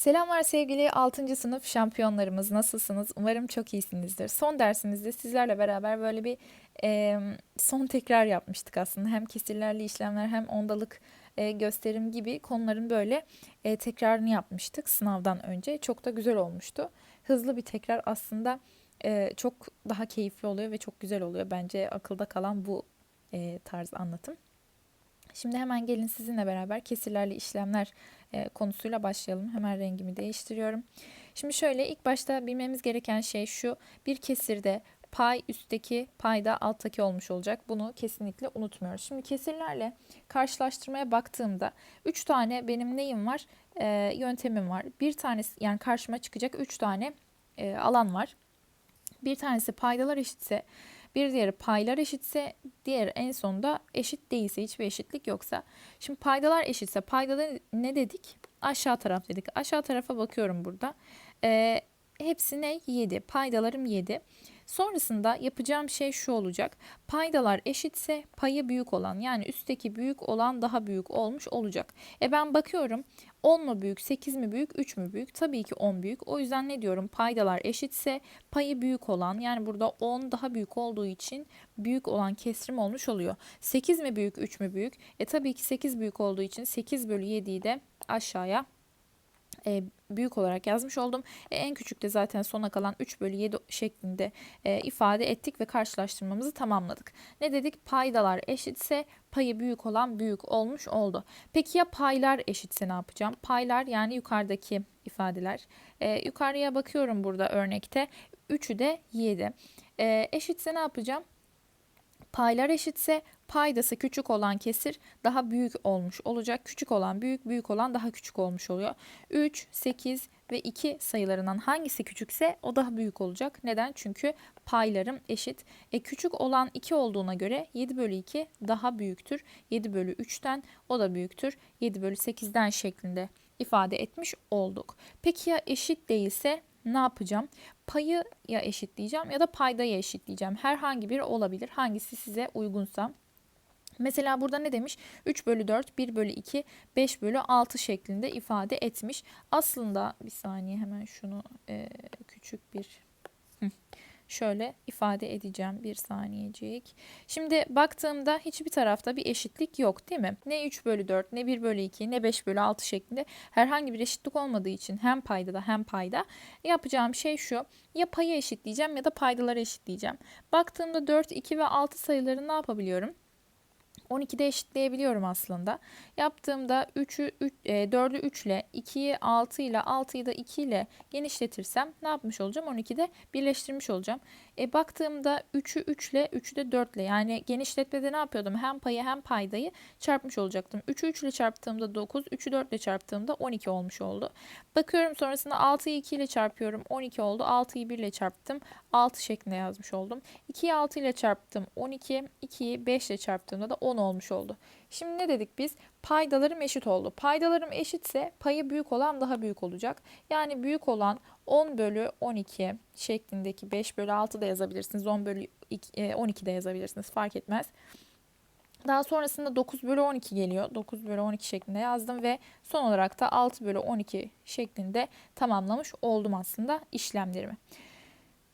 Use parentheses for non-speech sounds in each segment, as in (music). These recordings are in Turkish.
Selamlar sevgili 6. sınıf şampiyonlarımız. Nasılsınız? Umarım çok iyisinizdir. Son dersimizde sizlerle beraber böyle bir e, son tekrar yapmıştık aslında. Hem kesirlerle işlemler hem ondalık e, gösterim gibi konuların böyle e, tekrarını yapmıştık sınavdan önce. Çok da güzel olmuştu. Hızlı bir tekrar aslında e, çok daha keyifli oluyor ve çok güzel oluyor. Bence akılda kalan bu e, tarz anlatım. Şimdi hemen gelin sizinle beraber kesirlerle işlemler e, konusuyla başlayalım. Hemen rengimi değiştiriyorum. Şimdi şöyle ilk başta bilmemiz gereken şey şu. Bir kesirde pay üstteki payda alttaki olmuş olacak. Bunu kesinlikle unutmuyoruz. Şimdi kesirlerle karşılaştırmaya baktığımda 3 tane benim neyim var? E, yöntemim var. Bir tanesi yani karşıma çıkacak 3 tane e, alan var. Bir tanesi paydalar eşitse bir diğeri paylar eşitse, diğer en sonunda eşit değilse, hiçbir eşitlik yoksa. Şimdi paydalar eşitse, paydada ne dedik? Aşağı taraf dedik. Aşağı tarafa bakıyorum burada. Ee, hepsi ne? 7. Paydalarım 7. Sonrasında yapacağım şey şu olacak. Paydalar eşitse payı büyük olan yani üstteki büyük olan daha büyük olmuş olacak. E ben bakıyorum 10 mu büyük, 8 mi büyük, 3 mü büyük? Tabii ki 10 büyük. O yüzden ne diyorum? Paydalar eşitse payı büyük olan yani burada 10 daha büyük olduğu için büyük olan kesrim olmuş oluyor. 8 mi büyük, 3 mü büyük? E tabii ki 8 büyük olduğu için 8 bölü 7'yi de aşağıya e, büyük olarak yazmış oldum. E, en küçük de zaten sona kalan 3 bölü 7 şeklinde e, ifade ettik ve karşılaştırmamızı tamamladık. Ne dedik? Paydalar eşitse payı büyük olan büyük olmuş oldu. Peki ya paylar eşitse ne yapacağım? Paylar yani yukarıdaki ifadeler. E, yukarıya bakıyorum burada örnekte. 3'ü de 7. E, eşitse ne yapacağım? Paylar eşitse paydası küçük olan kesir daha büyük olmuş olacak. Küçük olan büyük, büyük olan daha küçük olmuş oluyor. 3, 8 ve 2 sayılarından hangisi küçükse o daha büyük olacak. Neden? Çünkü paylarım eşit. E küçük olan 2 olduğuna göre 7 bölü 2 daha büyüktür. 7 bölü 3'ten o da büyüktür. 7 bölü 8'den şeklinde ifade etmiş olduk. Peki ya eşit değilse ne yapacağım? Payı ya eşitleyeceğim ya da paydayı eşitleyeceğim. Herhangi biri olabilir. Hangisi size uygunsa. Mesela burada ne demiş? 3 bölü 4, 1 bölü 2, 5 bölü 6 şeklinde ifade etmiş. Aslında bir saniye hemen şunu e, küçük bir şöyle ifade edeceğim bir saniyecik. Şimdi baktığımda hiçbir tarafta bir eşitlik yok değil mi? Ne 3 bölü 4 ne 1 bölü 2 ne 5 bölü 6 şeklinde herhangi bir eşitlik olmadığı için hem payda da hem payda yapacağım şey şu. Ya payı eşitleyeceğim ya da paydaları eşitleyeceğim. Baktığımda 4, 2 ve 6 sayıları ne yapabiliyorum? 12'de eşitleyebiliyorum aslında. Yaptığımda 3'ü 3, e, 4'ü 3 ile 2'yi 6 ile 6'yı da 2 ile genişletirsem ne yapmış olacağım? 12'de birleştirmiş olacağım. E, baktığımda 3'ü 3 ile 3'ü de 4 ile yani genişletmede ne yapıyordum? Hem payı hem paydayı çarpmış olacaktım. 3'ü 3 ile çarptığımda 9, 3'ü 4 ile çarptığımda 12 olmuş oldu. Bakıyorum sonrasında 6'yı 2 ile çarpıyorum 12 oldu. 6'yı 1 ile çarptım 6 şeklinde yazmış oldum. 2'yi 6 ile çarptım 12, 2'yi 5 ile çarptığımda da 10 olmuş oldu. Şimdi ne dedik biz? Paydalarım eşit oldu. Paydalarım eşitse payı büyük olan daha büyük olacak. Yani büyük olan 10 bölü 12 şeklindeki 5 bölü 6 da yazabilirsiniz. 10 bölü 12 de yazabilirsiniz. Fark etmez. Daha sonrasında 9 bölü 12 geliyor. 9 bölü 12 şeklinde yazdım ve son olarak da 6 bölü 12 şeklinde tamamlamış oldum aslında işlemlerimi.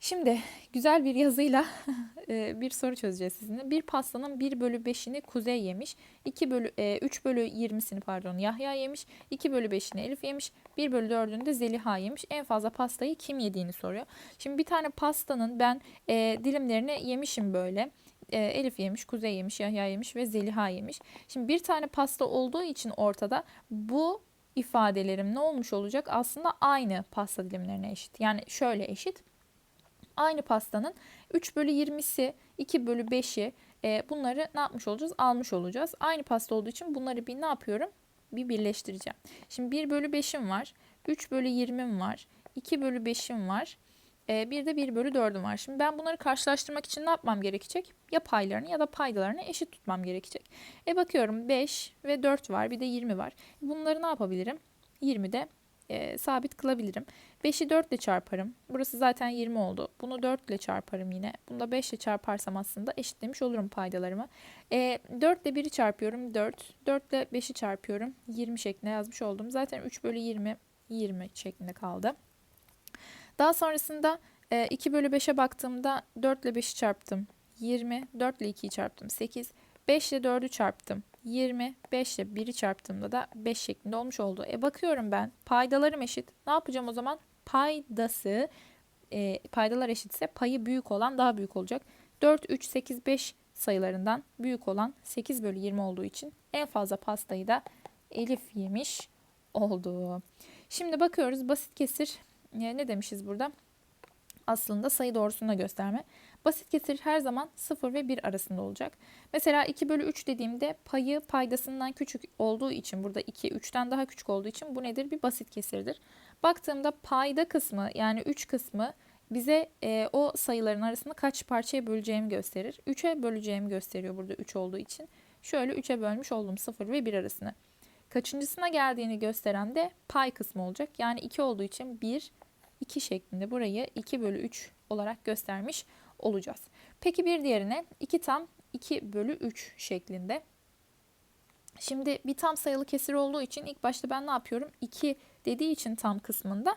Şimdi güzel bir yazıyla (laughs) bir soru çözeceğiz sizinle. Bir pastanın 1 bölü 5'ini Kuzey yemiş. 2 bölü, 3 e, bölü 20'sini pardon Yahya yemiş. 2 bölü 5'ini Elif yemiş. 1 bölü 4'ünü de Zeliha yemiş. En fazla pastayı kim yediğini soruyor. Şimdi bir tane pastanın ben dilimlerini yemişim böyle. Elif yemiş, Kuzey yemiş, Yahya yemiş ve Zeliha yemiş. Şimdi bir tane pasta olduğu için ortada bu ifadelerim ne olmuş olacak? Aslında aynı pasta dilimlerine eşit. Yani şöyle eşit aynı pastanın 3 bölü 20'si 2 bölü 5'i e, bunları ne yapmış olacağız? Almış olacağız. Aynı pasta olduğu için bunları bir ne yapıyorum? Bir birleştireceğim. Şimdi 1 bölü 5'im var. 3 bölü 20'm var. 2 bölü 5'im var. E, bir de 1 bölü 4'üm var. Şimdi ben bunları karşılaştırmak için ne yapmam gerekecek? Ya paylarını ya da paydalarını eşit tutmam gerekecek. E bakıyorum 5 ve 4 var. Bir de 20 var. Bunları ne yapabilirim? 20'de e, sabit kılabilirim. 5'i 4 ile çarparım. Burası zaten 20 oldu. Bunu 4 ile çarparım yine. Bunu da 5 ile çarparsam aslında eşitlemiş olurum paydalarımı. E, 4 ile 1'i çarpıyorum 4. 4 ile 5'i çarpıyorum 20 şeklinde yazmış oldum. Zaten 3 bölü 20 20 şeklinde kaldı. Daha sonrasında e, 2 bölü 5'e baktığımda 4 ile 5'i çarptım. 20. 4 ile 2'yi çarptım. 8. 5 ile 4'ü çarptım. 20. 5 ile 1'i çarptığımda da 5 şeklinde olmuş oldu. E bakıyorum ben paydalarım eşit. Ne yapacağım o zaman? Paydası e, paydalar eşitse payı büyük olan daha büyük olacak. 4, 3, 8, 5 sayılarından büyük olan 8 bölü 20 olduğu için en fazla pastayı da Elif yemiş oldu. Şimdi bakıyoruz basit kesir e, ne demişiz burada? Aslında sayı doğrusunda gösterme. Basit kesir her zaman 0 ve 1 arasında olacak. Mesela 2 bölü 3 dediğimde payı paydasından küçük olduğu için burada 2 3'ten daha küçük olduğu için bu nedir? Bir basit kesirdir. Baktığımda payda kısmı yani 3 kısmı bize e, o sayıların arasında kaç parçaya böleceğimi gösterir. 3'e böleceğimi gösteriyor burada 3 olduğu için. Şöyle 3'e bölmüş oldum 0 ve 1 arasını. Kaçıncısına geldiğini gösteren de pay kısmı olacak. Yani 2 olduğu için 1, 2 şeklinde burayı 2 bölü 3 olarak göstermiş olacağız. Peki bir diğerine 2 tam 2 bölü 3 şeklinde. Şimdi bir tam sayılı kesir olduğu için ilk başta ben ne yapıyorum? 2 dediği için tam kısmında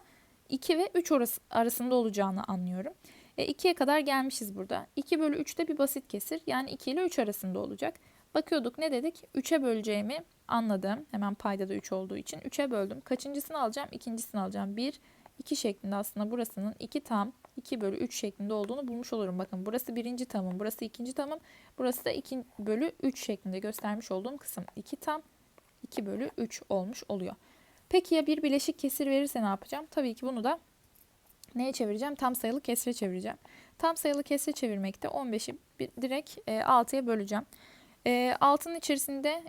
2 ve 3 arasında olacağını anlıyorum. E 2'ye kadar gelmişiz burada. 2 bölü 3 de bir basit kesir. Yani 2 ile 3 arasında olacak. Bakıyorduk ne dedik? 3'e böleceğimi anladım. Hemen payda da 3 olduğu için. 3'e böldüm. Kaçıncısını alacağım? İkincisini alacağım. 1, 2 şeklinde aslında burasının 2 tam 2 bölü 3 şeklinde olduğunu bulmuş olurum. Bakın burası birinci tamım, burası ikinci tamım, burası da 2 bölü 3 şeklinde göstermiş olduğum kısım. 2 tam 2 bölü 3 olmuş oluyor. Peki ya bir bileşik kesir verirse ne yapacağım? Tabii ki bunu da neye çevireceğim? Tam sayılı kesire çevireceğim. Tam sayılı kesire çevirmekte 15'i direkt e, 6'ya böleceğim. E, 6'nın içerisinde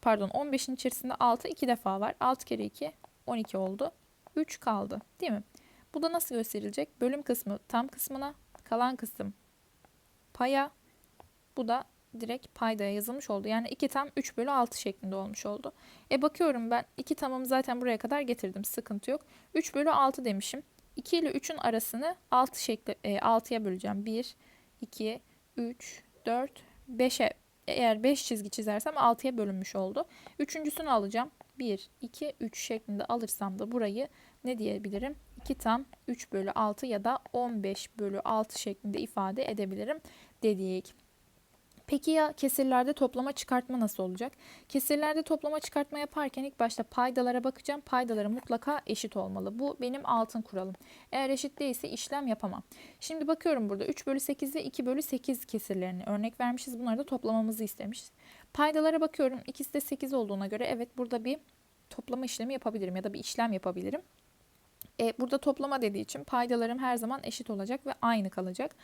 pardon 15'in içerisinde 6 2 defa var. 6 kere 2 12 oldu. 3 kaldı değil mi? Bu da nasıl gösterilecek? Bölüm kısmı tam kısmına, kalan kısım paya. Bu da direkt paydaya yazılmış oldu. Yani 2 tam 3 bölü 6 şeklinde olmuş oldu. E bakıyorum ben 2 tamamı zaten buraya kadar getirdim. Sıkıntı yok. 3 bölü 6 demişim. 2 ile 3'ün arasını 6 şekli, e, 6'ya böleceğim. 1, 2, 3, 4, 5'e eğer 5 çizgi çizersem 6'ya bölünmüş oldu. Üçüncüsünü alacağım. 1, 2, 3 şeklinde alırsam da burayı ne diyebilirim? 2 tam 3 bölü 6 ya da 15 bölü 6 şeklinde ifade edebilirim dedik. Peki ya kesirlerde toplama çıkartma nasıl olacak? Kesirlerde toplama çıkartma yaparken ilk başta paydalara bakacağım. Paydaları mutlaka eşit olmalı. Bu benim altın kuralım. Eğer eşit değilse işlem yapamam. Şimdi bakıyorum burada 3 bölü 8 ve 2 bölü 8 kesirlerini örnek vermişiz. Bunları da toplamamızı istemişiz. Paydalara bakıyorum. İkisi de 8 olduğuna göre evet burada bir toplama işlemi yapabilirim ya da bir işlem yapabilirim. E, burada toplama dediği için paydalarım her zaman eşit olacak ve aynı kalacak.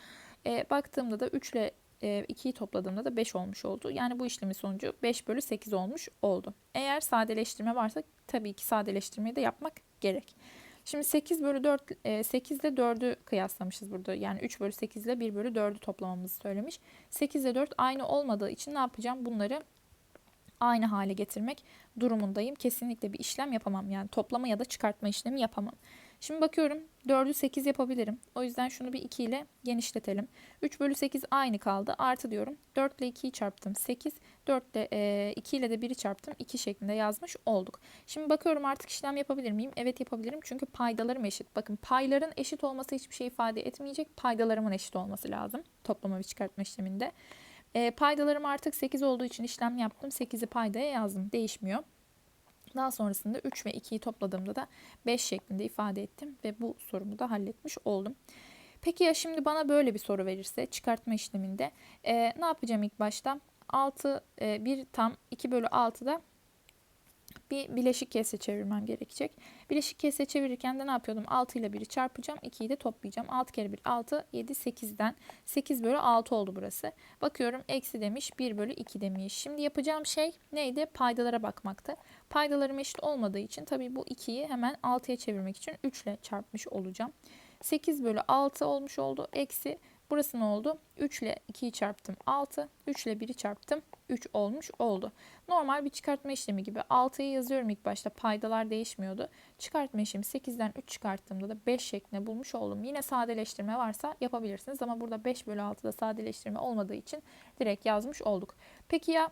E, baktığımda da 3 ile e, 2'yi topladığımda da 5 olmuş oldu. Yani bu işlemin sonucu 5 bölü 8 olmuş oldu. Eğer sadeleştirme varsa tabii ki sadeleştirmeyi de yapmak gerek. Şimdi 8 bölü 4, 8 ile 4'ü kıyaslamışız burada. Yani 3 bölü 8 ile 1 bölü 4'ü toplamamızı söylemiş. 8 ile 4 aynı olmadığı için ne yapacağım? Bunları aynı hale getirmek durumundayım. Kesinlikle bir işlem yapamam. Yani toplama ya da çıkartma işlemi yapamam. Şimdi bakıyorum 4'ü 8 yapabilirim. O yüzden şunu bir 2 ile genişletelim. 3 bölü 8 aynı kaldı. Artı diyorum. 4 ile 2'yi çarptım 8. 4 ile e, 2 ile de 1'i çarptım 2 şeklinde yazmış olduk. Şimdi bakıyorum artık işlem yapabilir miyim? Evet yapabilirim. Çünkü paydalarım eşit. Bakın payların eşit olması hiçbir şey ifade etmeyecek. Paydalarımın eşit olması lazım. Toplama ve çıkartma işleminde. E, paydalarım artık 8 olduğu için işlem yaptım. 8'i paydaya yazdım. Değişmiyor. Daha sonrasında 3 ve 2'yi topladığımda da 5 şeklinde ifade ettim ve bu sorumu da halletmiş oldum. Peki ya şimdi bana böyle bir soru verirse çıkartma işleminde e, ne yapacağım ilk başta? 6, e, 1 tam 2 bölü 6'da bir bileşik kese çevirmem gerekecek. Bileşik kese çevirirken de ne yapıyordum? 6 ile 1'i çarpacağım. 2'yi de toplayacağım. 6 kere 1 6, 7, 8'den 8 bölü 6 oldu burası. Bakıyorum eksi demiş 1 bölü 2 demiş. Şimdi yapacağım şey neydi? Paydalara bakmaktı. Paydalarım eşit olmadığı için tabii bu 2'yi hemen 6'ya çevirmek için 3 ile çarpmış olacağım. 8 bölü 6 olmuş oldu. Eksi Burası ne oldu? 3 ile 2'yi çarptım 6. 3 ile 1'i çarptım 3 olmuş oldu. Normal bir çıkartma işlemi gibi 6'yı yazıyorum ilk başta paydalar değişmiyordu. Çıkartma işlemi 8'den 3 çıkarttığımda da 5 şeklinde bulmuş oldum. Yine sadeleştirme varsa yapabilirsiniz ama burada 5 bölü 6'da sadeleştirme olmadığı için direkt yazmış olduk. Peki ya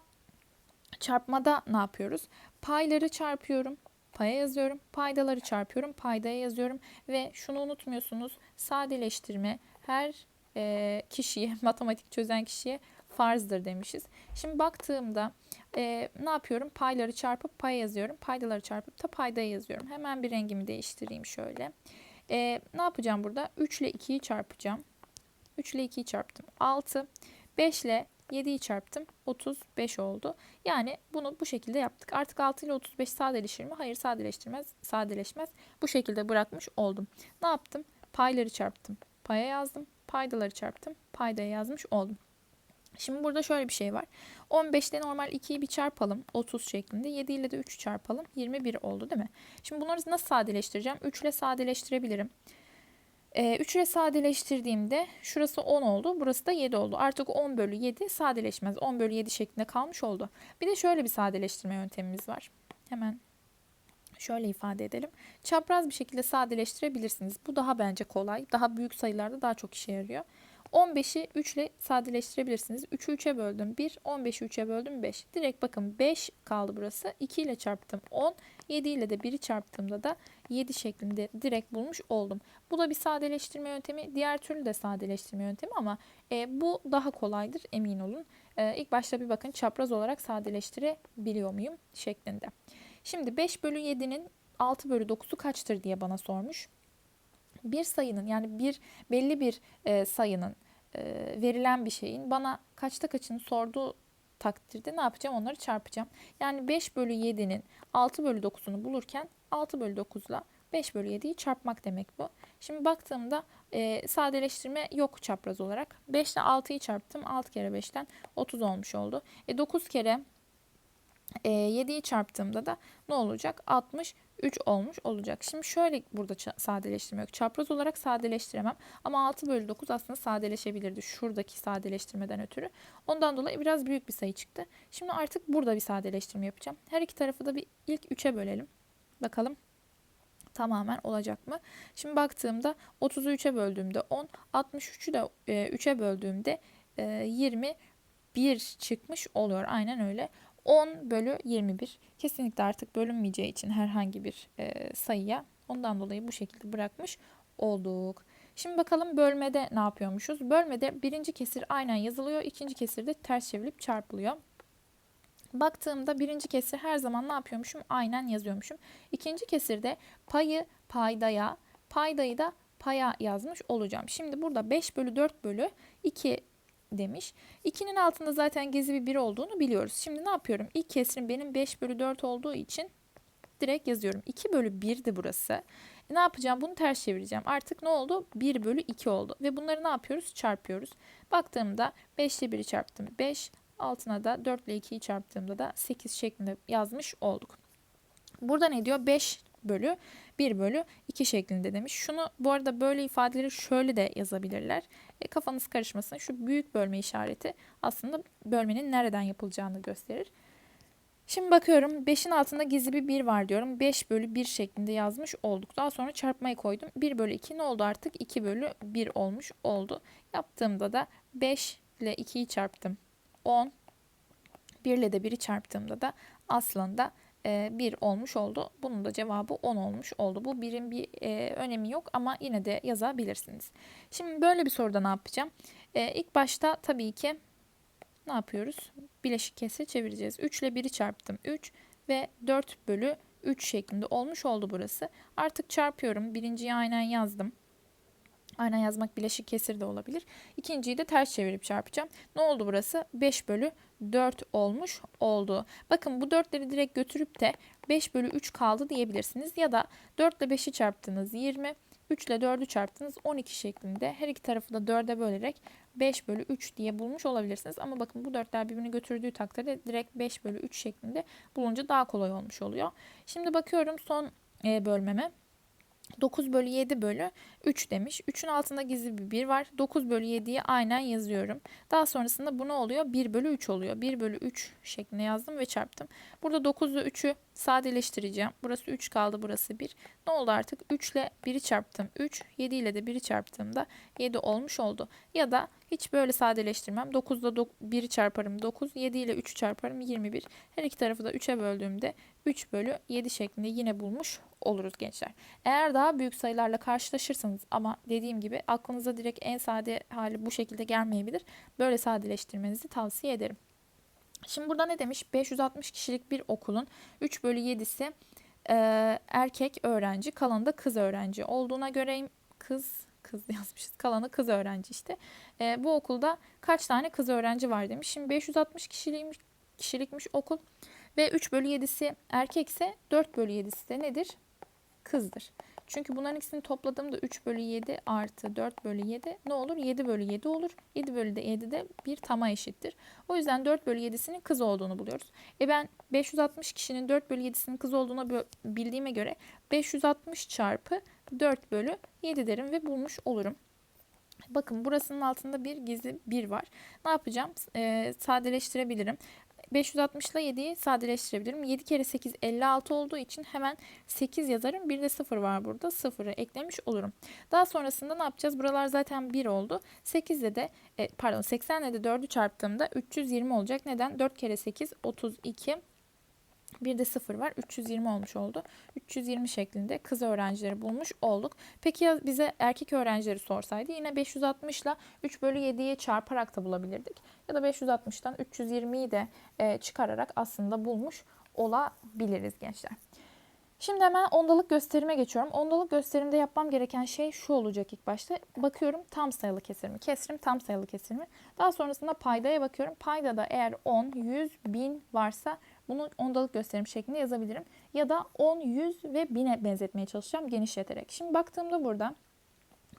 çarpmada ne yapıyoruz? Payları çarpıyorum. paya yazıyorum. Paydaları çarpıyorum. Paydaya yazıyorum. Ve şunu unutmuyorsunuz. Sadeleştirme her e, kişiye, (laughs) matematik çözen kişiye farzdır demişiz. Şimdi baktığımda e, ne yapıyorum? Payları çarpıp paya yazıyorum. Paydaları çarpıp da paydaya yazıyorum. Hemen bir rengimi değiştireyim şöyle. E, ne yapacağım burada? 3 ile 2'yi çarpacağım. 3 ile 2'yi çarptım. 6. 5 ile 7'yi çarptım. 35 oldu. Yani bunu bu şekilde yaptık. Artık 6 ile 35 sadeleşir mi? Hayır sadeleştirmez. Sadeleşmez. Bu şekilde bırakmış oldum. Ne yaptım? Payları çarptım. Paya yazdım. Paydaları çarptım. Paydaya yazmış oldum. Şimdi burada şöyle bir şey var. 15'te normal 2'yi bir çarpalım. 30 şeklinde. 7 ile de 3'ü çarpalım. 21 oldu değil mi? Şimdi bunları nasıl sadeleştireceğim? 3 ile sadeleştirebilirim. Ee, 3 ile sadeleştirdiğimde şurası 10 oldu. Burası da 7 oldu. Artık 10 bölü 7 sadeleşmez. 10 bölü 7 şeklinde kalmış oldu. Bir de şöyle bir sadeleştirme yöntemimiz var. Hemen şöyle ifade edelim. Çapraz bir şekilde sadeleştirebilirsiniz. Bu daha bence kolay. Daha büyük sayılarda daha çok işe yarıyor. 15'i 3 ile sadeleştirebilirsiniz. 3'ü 3'e böldüm 1, 15'i 3'e böldüm 5. Direkt bakın 5 kaldı burası. 2 ile çarptım 10, 7 ile de 1'i çarptığımda da 7 şeklinde direkt bulmuş oldum. Bu da bir sadeleştirme yöntemi. Diğer türlü de sadeleştirme yöntemi ama e, bu daha kolaydır emin olun. E, ilk başta bir bakın çapraz olarak sadeleştirebiliyor muyum şeklinde. Şimdi 5 bölü 7'nin 6 bölü 9'u kaçtır diye bana sormuş bir sayının yani bir belli bir e, sayının e, verilen bir şeyin bana kaçta kaçını sorduğu takdirde ne yapacağım? Onları çarpacağım. Yani 5 bölü 7'nin 6 bölü 9'unu bulurken 6 bölü 9 ile 5 bölü 7'yi çarpmak demek bu. Şimdi baktığımda e, sadeleştirme yok çapraz olarak. 5 ile 6'yı çarptım. 6 kere 5'ten 30 olmuş oldu. E, 9 kere e, 7'yi çarptığımda da ne olacak? 63 olmuş olacak. Şimdi şöyle burada sadeleştirme yok. Çapraz olarak sadeleştiremem. Ama 6 bölü 9 aslında sadeleşebilirdi. Şuradaki sadeleştirmeden ötürü. Ondan dolayı biraz büyük bir sayı çıktı. Şimdi artık burada bir sadeleştirme yapacağım. Her iki tarafı da bir ilk 3'e bölelim. Bakalım tamamen olacak mı? Şimdi baktığımda 30'u 3'e böldüğümde 10, 63'ü de 3'e böldüğümde 21 çıkmış oluyor. Aynen öyle. 10 bölü 21 kesinlikle artık bölünmeyeceği için herhangi bir e, sayıya ondan dolayı bu şekilde bırakmış olduk. Şimdi bakalım bölmede ne yapıyormuşuz? Bölmede birinci kesir aynen yazılıyor. ikinci kesir de ters çevrilip çarpılıyor. Baktığımda birinci kesir her zaman ne yapıyormuşum? Aynen yazıyormuşum. İkinci kesirde payı paydaya, paydayı da paya yazmış olacağım. Şimdi burada 5 bölü 4 bölü 2 demiş. 2'nin altında zaten gezi bir 1 olduğunu biliyoruz. Şimdi ne yapıyorum? İlk kesrin benim 5 bölü 4 olduğu için direkt yazıyorum. 2 bölü 1'di burası. E ne yapacağım? Bunu ters çevireceğim. Artık ne oldu? 1 bölü 2 oldu. Ve bunları ne yapıyoruz? Çarpıyoruz. Baktığımda 5 ile 1'i çarptım. 5. Altına da 4 ile 2'yi çarptığımda da 8 şeklinde yazmış olduk. Burada ne diyor? 5 bölü 1 bölü 2 şeklinde demiş. Şunu bu arada böyle ifadeleri şöyle de yazabilirler. E, kafanız karışmasın. Şu büyük bölme işareti aslında bölmenin nereden yapılacağını gösterir. Şimdi bakıyorum 5'in altında gizli bir 1 var diyorum. 5 bölü 1 şeklinde yazmış olduk. Daha sonra çarpmayı koydum. 1 bölü 2 ne oldu artık? 2 bölü 1 olmuş oldu. Yaptığımda da 5 ile 2'yi çarptım. 10. 1 ile de 1'i çarptığımda da aslında 1 e, olmuş oldu. Bunun da cevabı 10 olmuş oldu. Bu birin bir e, önemi yok ama yine de yazabilirsiniz. Şimdi böyle bir soruda ne yapacağım? E, ilk başta tabii ki ne yapıyoruz? Bileşik kesre çevireceğiz. 3 ile 1'i çarptım. 3 ve 4 bölü 3 şeklinde olmuş oldu burası. Artık çarpıyorum. Birinciyi aynen yazdım. Aynen yazmak bileşik kesir de olabilir. İkinciyi de ters çevirip çarpacağım. Ne oldu burası? 5 bölü 4 olmuş oldu. Bakın bu 4'leri direkt götürüp de 5 bölü 3 kaldı diyebilirsiniz. Ya da 4 ile 5'i çarptınız 20, 3 ile 4'ü çarptınız 12 şeklinde. Her iki tarafı da 4'e bölerek 5 bölü 3 diye bulmuş olabilirsiniz. Ama bakın bu 4'ler birbirini götürdüğü takdirde direkt 5 bölü 3 şeklinde bulunca daha kolay olmuş oluyor. Şimdi bakıyorum son e, bölmeme. 9 bölü 7 bölü 3 demiş. 3'ün altında gizli bir 1 var. 9 bölü 7'yi aynen yazıyorum. Daha sonrasında bu ne oluyor? 1 bölü 3 oluyor. 1 bölü 3 şeklinde yazdım ve çarptım. Burada 9 ile 3'ü sadeleştireceğim. Burası 3 kaldı burası 1. Ne oldu artık? 3 ile 1'i çarptım 3. 7 ile de 1'i çarptığımda 7 olmuş oldu. Ya da hiç böyle sadeleştirmem. 9 ile 1'i çarparım 9. 7 ile 3'ü çarparım 21. Her iki tarafı da 3'e böldüğümde 3 bölü 7 şeklinde yine bulmuş oluruz gençler. Eğer daha büyük sayılarla karşılaşırsanız ama dediğim gibi aklınıza direkt en sade hali bu şekilde gelmeyebilir. Böyle sadeleştirmenizi tavsiye ederim. Şimdi burada ne demiş? 560 kişilik bir okulun 3 bölü 7'si e, erkek öğrenci, kalanı da kız öğrenci olduğuna göre kız kız (laughs) yazmışız. Kalanı kız öğrenci işte. E, bu okulda kaç tane kız öğrenci var demiş. Şimdi 560 kişilikmiş, kişilikmiş okul ve 3 bölü 7'si erkekse 4 bölü 7'si de nedir? Kızdır. Çünkü bunların ikisini topladığımda 3 bölü 7 artı 4 bölü 7 ne olur? 7 bölü 7 olur. 7 bölü de 7 de bir tama eşittir. O yüzden 4 bölü 7'sinin kız olduğunu buluyoruz. E ben 560 kişinin 4 bölü 7'sinin kız olduğunu bildiğime göre 560 çarpı 4 bölü 7 derim ve bulmuş olurum. Bakın burasının altında bir gizli 1 var. Ne yapacağım? Ee, sadeleştirebilirim. 560 ile 7'yi sadeleştirebilirim. 7 kere 8 56 olduğu için hemen 8 yazarım. Bir de 0 var burada. 0'ı eklemiş olurum. Daha sonrasında ne yapacağız? Buralar zaten 1 oldu. 8 ile de e, pardon 80 ile de 4'ü çarptığımda 320 olacak. Neden? 4 kere 8 32 bir de 0 var. 320 olmuş oldu. 320 şeklinde kız öğrencileri bulmuş olduk. Peki ya bize erkek öğrencileri sorsaydı yine 560 ile 3 bölü 7'yi çarparak da bulabilirdik. Ya da 560'tan 320'yi de e, çıkararak aslında bulmuş olabiliriz gençler. Şimdi hemen ondalık gösterime geçiyorum. Ondalık gösterimde yapmam gereken şey şu olacak ilk başta. Bakıyorum tam sayılı kesir mi? Kesirim tam sayılı kesir mi? Daha sonrasında paydaya bakıyorum. Paydada eğer 10, 100, 1000 varsa bunu ondalık gösterim şeklinde yazabilirim. Ya da 10, 100 ve 1000'e benzetmeye çalışacağım genişleterek. Şimdi baktığımda burada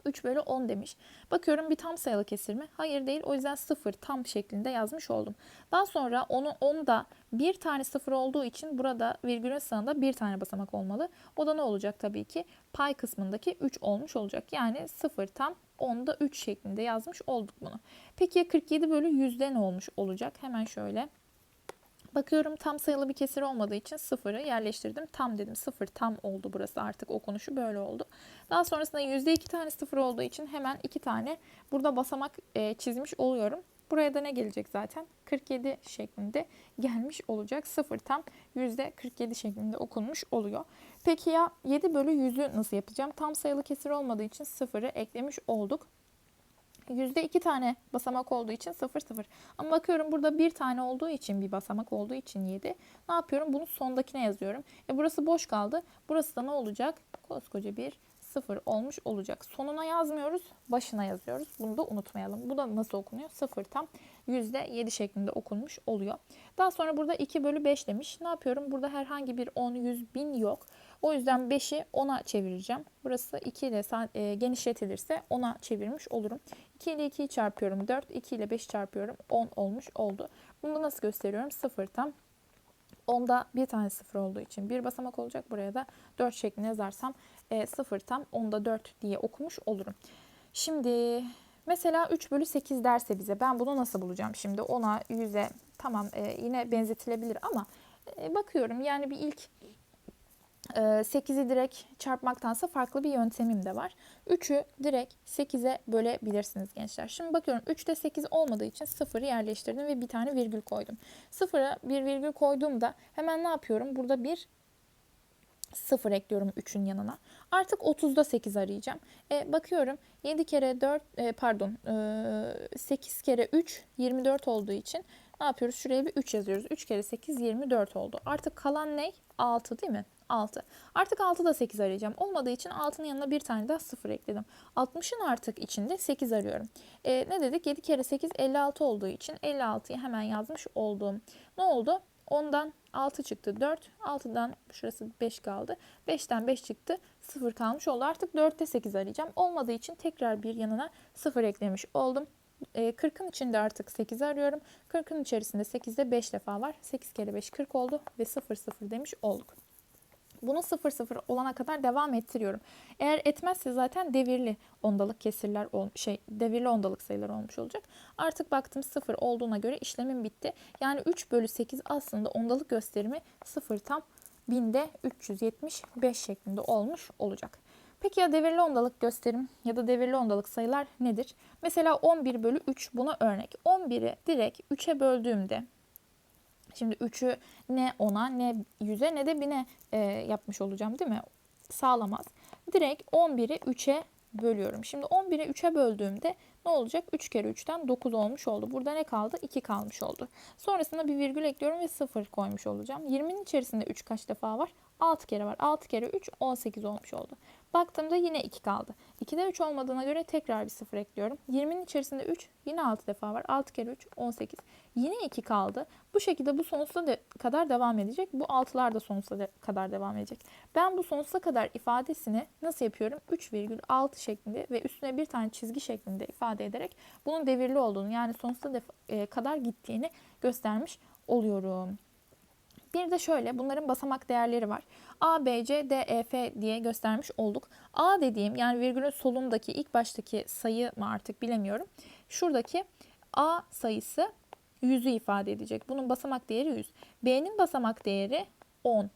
3 bölü 10 demiş. Bakıyorum bir tam sayılı kesir mi? Hayır değil. O yüzden 0 tam şeklinde yazmış oldum. Daha sonra onu 10'da bir tane 0 olduğu için burada virgülün sağında bir tane basamak olmalı. O da ne olacak tabii ki? Pay kısmındaki 3 olmuş olacak. Yani 0 tam 10'da 3 şeklinde yazmış olduk bunu. Peki 47 bölü 100'de ne olmuş olacak? Hemen şöyle Bakıyorum tam sayılı bir kesir olmadığı için sıfırı yerleştirdim. Tam dedim sıfır tam oldu burası artık okunuşu böyle oldu. Daha sonrasında yüzde iki tane sıfır olduğu için hemen iki tane burada basamak e, çizmiş oluyorum. Buraya da ne gelecek zaten? 47 şeklinde gelmiş olacak. Sıfır tam yüzde 47 şeklinde okunmuş oluyor. Peki ya 7 bölü 100'ü nasıl yapacağım? Tam sayılı kesir olmadığı için sıfırı eklemiş olduk. Yüzde iki tane basamak olduğu için 0 0. Ama bakıyorum burada bir tane olduğu için bir basamak olduğu için 7. Ne yapıyorum? Bunu sondakine yazıyorum. E burası boş kaldı. Burası da ne olacak? Koskoca bir 0 olmuş olacak. Sonuna yazmıyoruz, başına yazıyoruz. Bunu da unutmayalım. Bu da nasıl okunuyor? 0 tam %7 şeklinde okunmuş oluyor. Daha sonra burada 2 bölü 5 demiş. Ne yapıyorum? Burada herhangi bir 10, 100, 1000 yok. O yüzden 5'i 10'a çevireceğim. Burası 2 ile e, genişletilirse 10'a çevirmiş olurum. 2 ile 2'yi çarpıyorum 4, 2 ile 5 çarpıyorum 10 olmuş oldu. Bunu nasıl gösteriyorum? 0 tam. Onda bir tane sıfır olduğu için bir basamak olacak. Buraya da 4 şeklinde yazarsam e, 0 tam onda 4 diye okumuş olurum. Şimdi mesela 3 bölü 8 derse bize ben bunu nasıl bulacağım? Şimdi 10'a 100'e tamam e, yine benzetilebilir ama e, bakıyorum yani bir ilk 8'i ee, direkt çarpmaktansa farklı bir yöntemim de var. 3'ü direkt 8'e bölebilirsiniz gençler. Şimdi bakıyorum 3'te 8 olmadığı için 0'ı yerleştirdim ve bir tane virgül koydum. 0'a bir virgül koyduğumda hemen ne yapıyorum? Burada bir 0 ekliyorum 3'ün yanına. Artık 30'da 8 arayacağım. E, bakıyorum 7 kere 4 e, pardon e, 8 kere 3 24 olduğu için ne yapıyoruz? Şuraya bir 3 yazıyoruz. 3 kere 8 24 oldu. Artık kalan ne? 6 değil mi? 6. Artık 6 da 8 arayacağım. Olmadığı için 6'nın yanına bir tane daha 0 ekledim. 60'ın artık içinde 8 arıyorum. E, ne dedik? 7 kere 8 56 olduğu için 56'yı hemen yazmış oldum. Ne oldu? 10'dan 6 çıktı 4. 6'dan şurası 5 kaldı. 5'ten 5 çıktı. 0 kalmış oldu. Artık 4'te 8 arayacağım. Olmadığı için tekrar bir yanına 0 eklemiş oldum. 40'ın e, içinde artık 8 arıyorum. 40'ın içerisinde 8'de 5 defa var. 8 kere 5 40 oldu ve 0 0 demiş olduk. Bunu 0 0 olana kadar devam ettiriyorum. Eğer etmezse zaten devirli ondalık kesirler şey devirli ondalık sayılar olmuş olacak. Artık baktım 0 olduğuna göre işlemim bitti. Yani 3 bölü 8 aslında ondalık gösterimi 0 tam binde 375 şeklinde olmuş olacak. Peki ya devirli ondalık gösterim ya da devirli ondalık sayılar nedir? Mesela 11 bölü 3 buna örnek. 11'i direkt 3'e böldüğümde Şimdi 3'ü ne 10'a ne 100'e ne de 1000'e e, yapmış olacağım değil mi? Sağlamaz. Direkt 11'i 3'e bölüyorum. Şimdi 11'i 3'e böldüğümde ne olacak? 3 kere 3'ten 9 olmuş oldu. Burada ne kaldı? 2 kalmış oldu. Sonrasında bir virgül ekliyorum ve 0 koymuş olacağım. 20'nin içerisinde 3 kaç defa var? 6 kere var. 6 kere 3 18 olmuş oldu. Baktığımda yine 2 kaldı. 2'de 3 olmadığına göre tekrar bir 0 ekliyorum. 20'nin içerisinde 3 yine 6 defa var. 6 kere 3 18. Yine 2 kaldı. Bu şekilde bu sonsuza de kadar devam edecek. Bu 6'lar da sonsuza de kadar devam edecek. Ben bu sonsuza kadar ifadesini nasıl yapıyorum? 3,6 şeklinde ve üstüne bir tane çizgi şeklinde ifade ederek bunun devirli olduğunu yani sonsuza e, kadar gittiğini göstermiş oluyorum. Bir de şöyle bunların basamak değerleri var. A, B, C, D, E, F diye göstermiş olduk. A dediğim yani virgülün solundaki ilk baştaki sayı mı artık bilemiyorum. Şuradaki A sayısı 100'ü ifade edecek. Bunun basamak değeri 100. B'nin basamak değeri 10.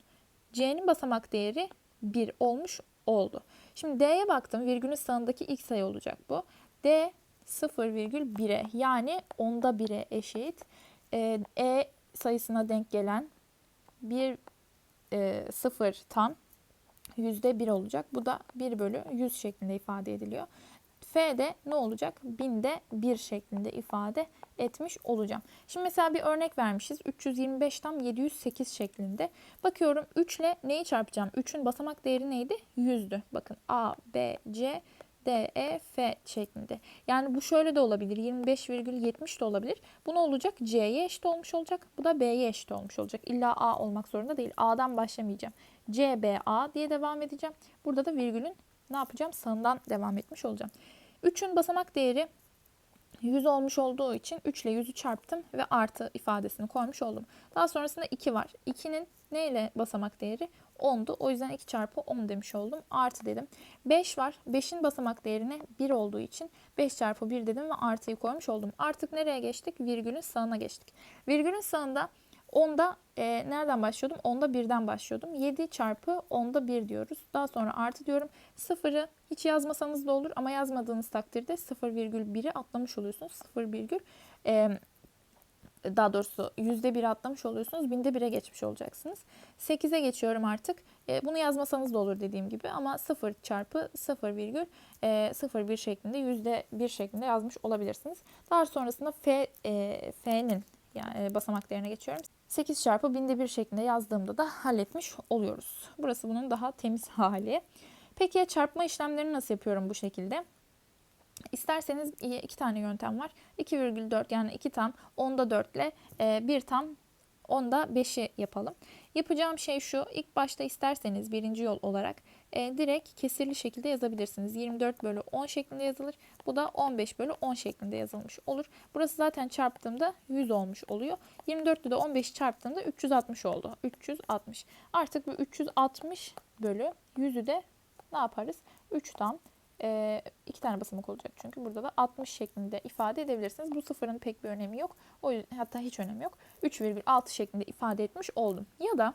C'nin basamak değeri 1 olmuş oldu. Şimdi D'ye baktım. Virgülün sağındaki ilk sayı olacak bu. D 0,1'e yani onda 1'e eşit. Ee, E sayısına denk gelen bir e, sıfır tam yüzde bir olacak. Bu da 1 bölü 100 şeklinde ifade ediliyor. F de ne olacak? Binde 1 şeklinde ifade etmiş olacağım. Şimdi mesela bir örnek vermişiz. 325 tam 708 şeklinde. Bakıyorum 3 ile neyi çarpacağım? 3'ün basamak değeri neydi? 100'dü. Bakın A, B, C, D, E, F şeklinde. Yani bu şöyle de olabilir. 25,70 de olabilir. Bu ne olacak? C'ye eşit olmuş olacak. Bu da B'ye eşit olmuş olacak. İlla A olmak zorunda değil. A'dan başlamayacağım. C, B, A diye devam edeceğim. Burada da virgülün ne yapacağım? Sağından devam etmiş olacağım. 3'ün basamak değeri 100 olmuş olduğu için 3 ile 100'ü çarptım ve artı ifadesini koymuş oldum. Daha sonrasında 2 var. 2'nin neyle basamak değeri? 10'du. O yüzden 2 çarpı 10 demiş oldum. Artı dedim. 5 var. 5'in basamak değerine 1 olduğu için 5 çarpı 1 dedim ve artıyı koymuş oldum. Artık nereye geçtik? Virgülün sağına geçtik. Virgülün sağında 10'da e, nereden başlıyordum? 10'da 1'den başlıyordum. 7 çarpı 10'da 1 diyoruz. Daha sonra artı diyorum. 0'ı hiç yazmasanız da olur ama yazmadığınız takdirde 0,1'i atlamış oluyorsunuz. 0, e, daha doğrusu %1 atlamış oluyorsunuz. Binde 1'e geçmiş olacaksınız. 8'e geçiyorum artık. E, bunu yazmasanız da olur dediğim gibi ama 0 çarpı 0 virgül e, 0,1 şeklinde %1 şeklinde yazmış olabilirsiniz. Daha sonrasında F, e, F'nin yani e, basamak değerine geçiyorum. 8 çarpı binde 1 şeklinde yazdığımda da halletmiş oluyoruz. Burası bunun daha temiz hali. Peki ya çarpma işlemlerini nasıl yapıyorum bu şekilde? İsterseniz iki tane yöntem var. 2,4 yani 2 tam 10'da 4 ile 1 tam 10'da 5'i yapalım. Yapacağım şey şu. İlk başta isterseniz birinci yol olarak e, direkt kesirli şekilde yazabilirsiniz. 24 bölü 10 şeklinde yazılır. Bu da 15 bölü 10 şeklinde yazılmış olur. Burası zaten çarptığımda 100 olmuş oluyor. 24 ile de 15'i çarptığımda 360 oldu. 360. Artık bu 360 bölü 100'ü de ne yaparız? 3 tam e, iki tane basamak olacak çünkü burada da 60 şeklinde ifade edebilirsiniz. Bu sıfırın pek bir önemi yok. O yüzden hatta hiç önemi yok. 3,6 şeklinde ifade etmiş oldum. Ya da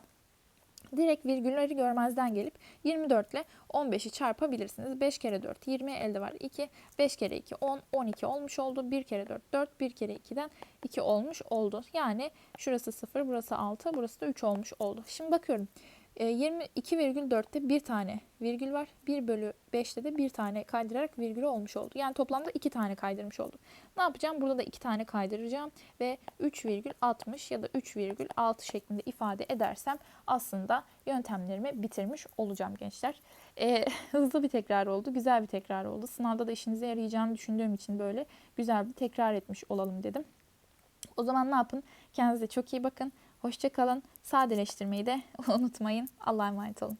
direkt virgülleri görmezden gelip 24 ile 15'i çarpabilirsiniz. 5 kere 4 20 elde var 2. 5 kere 2 10 12 olmuş oldu. 1 kere 4 4 1 kere 2'den 2 olmuş oldu. Yani şurası 0 burası 6 burası da 3 olmuş oldu. Şimdi bakıyorum. 22,4'te bir tane virgül var. 1 bölü 5'te de bir tane kaydırarak virgül olmuş oldu. Yani toplamda iki tane kaydırmış oldum. Ne yapacağım? Burada da iki tane kaydıracağım ve 3,60 ya da 3,6 şeklinde ifade edersem aslında yöntemlerimi bitirmiş olacağım gençler. Ee, (laughs) hızlı bir tekrar oldu. Güzel bir tekrar oldu. Sınavda da işinize yarayacağını düşündüğüm için böyle güzel bir tekrar etmiş olalım dedim. O zaman ne yapın? Kendinize çok iyi bakın. Hoşçakalın. Sadeleştirmeyi de (laughs) unutmayın. Allah'a emanet olun.